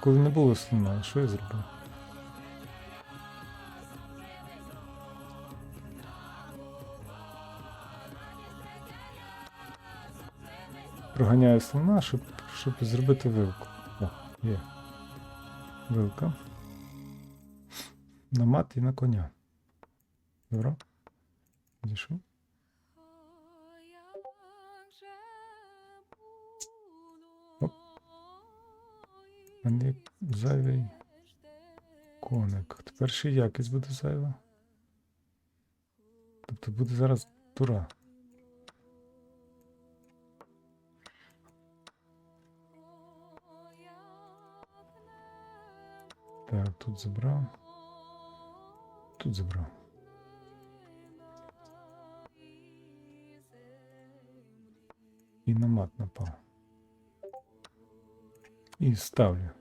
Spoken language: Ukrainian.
коли не було слона, що я зробив? Проганяю слона, щоб, щоб зробити вилку. О, є. Вилка. На мат і на коня. Добре? Дійшов. Є зайвий коник. Тепер ще якість буде зайва. Тобто буде зараз тура. Так, тут забрав. Тут забрав. І на мат напав. І ставлю.